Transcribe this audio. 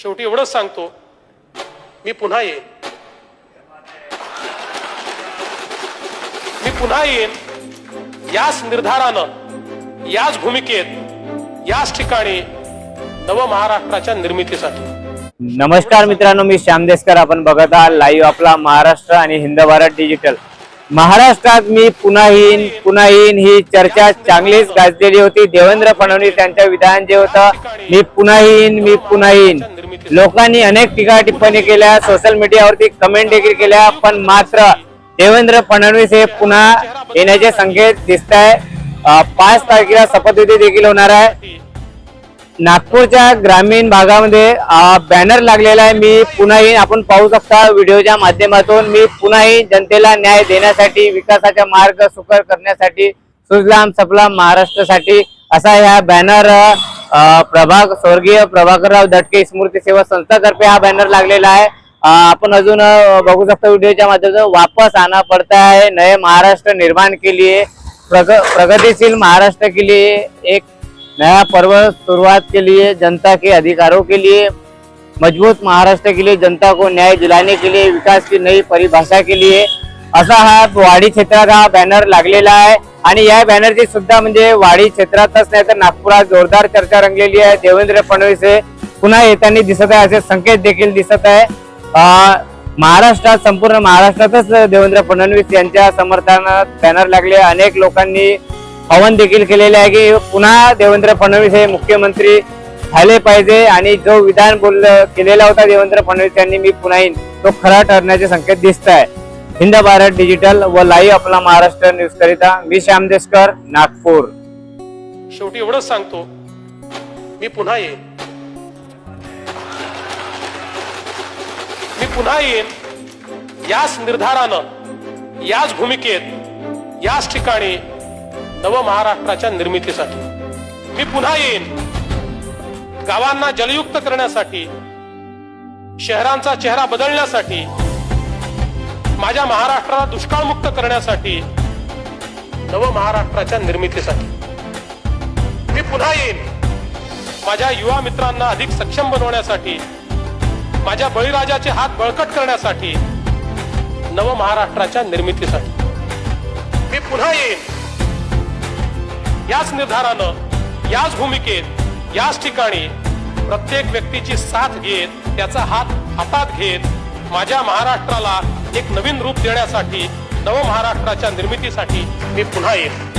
शेवटी एवढंच सांगतो मी पुन्हा येईन. मी पुन्हा येईन याच निर्धारानं याच भूमिकेत याच ठिकाणी नव महाराष्ट्राच्या निर्मितीसाठी. नमस्कार मित्रांनो मी श्यामदेशकर आपण बघत आहात लाईव्ह आपला महाराष्ट्र आणि हिंद भारत डिजिटल महाराष्ट्रात मी पुन्हा येईन पुन्हा येईन. ही चर्चा चांगलीच गाजलेली होती. देवेंद्र फडणवीस यांचं विधान जे होतं मी पुन्हा येईन मी पुन्हा येईन. लोकांनी अनेक टीका टिप्पणी केल्या सोशल मीडियावरती कमेंट देखील केल्या पण मात्र देवेंद्र फडणवीस हे पुन्हा येण्याचे संकेत दिसत आहे पाच तारखेला शपथविधी देखील होणार आहे. नागपूरच्या ग्रामीण भागामध्ये बॅनर लागलेला आहे. मी पुन्हा आपण पाहू शकता व्हिडिओच्या माध्यमातून मी पुन्हा जनतेला न्याय देण्यासाठी विकासाचा मार्ग सुकर करण्यासाठी सुजलाम सफलाम महाराष्ट्रासाठी असा ह्या बॅनर प्रभाग स्वर्गीय प्रभाकरराव दटके स्मृती सेवा संस्थातर्फे हा बॅनर लागलेला आहे. आपण अजून बघू शकता व्हिडिओच्या माध्यमातून वापस आणा पडता है नये महाराष्ट्र निर्माण के लिए प्रग, प्रगतिशील महाराष्ट्र के लिए एक नया पर्व शुरुआत के लिए जनता के अधिकारों के लिए मजबूत महाराष्ट्र के लिए जनता को न्याय दिलाने के लिए विकास की नई परिभाषा के लिए असा हा वाडी क्षेत्रात हा बॅनर लागलेला आहे. आणि या बॅनरची सुद्धा म्हणजे वाडी क्षेत्रातच नाही तर नागपुरात जोरदार चर्चा रंगलेली आहे. देवेंद्र फडणवीस हे पुन्हा येताना दिसत आहे असे संकेत देखील दिसत आहे. महाराष्ट्रात संपूर्ण महाराष्ट्रातच देवेंद्र फडणवीस यांच्या समर्थनात बॅनर लागले. अनेक लोकांनी आवाहन देखील केलेले आहे की पुन्हा देवेंद्र फडणवीस हे मुख्यमंत्री झाले पाहिजे आणि जो विधान बोल केलेला होता देवेंद्र फडणवीस यांनी मी पुन्हा येईन. तो खरा ठरण्याचे संकेत दिसत आहे हिंद भारत डिजिटल व लाईव्ह आपला महाराष्ट्र न्यूज करिता मी श्याम देशकर नागपूर. शेवटी एवढंच सांगतो. मी पुन्हा येईन. मी पुन्हा येईन. याच निर्धारानं याच भूमिकेत याच ठिकाणी नव महाराष्ट्राच्या निर्मितीसाठी. मी पुन्हा येईन. गावांना जलयुक्त करण्यासाठी शहरांचा चेहरा बदलण्यासाठी माझ्या महाराष्ट्राला दुष्काळमुक्त करण्यासाठी नव महाराष्ट्राच्या निर्मितीसाठी. मी पुन्हा येईन. माझ्या युवा मित्रांना अधिक सक्षम बनवण्यासाठी माझ्या बळीराजाचे हात बळकट करण्यासाठी नव महाराष्ट्राच्या निर्मितीसाठी. मी पुन्हा येईन. याच निर्धारानं याच भूमिकेत याच ठिकाणी प्रत्येक व्यक्तीची साथ घेत त्याचा हात हातात घेत माझ्या महाराष्ट्राला एक नवीन रूप देण्यासाठी नव महाराष्ट्राच्या निर्मितीसाठी मी पुन्हा येईन.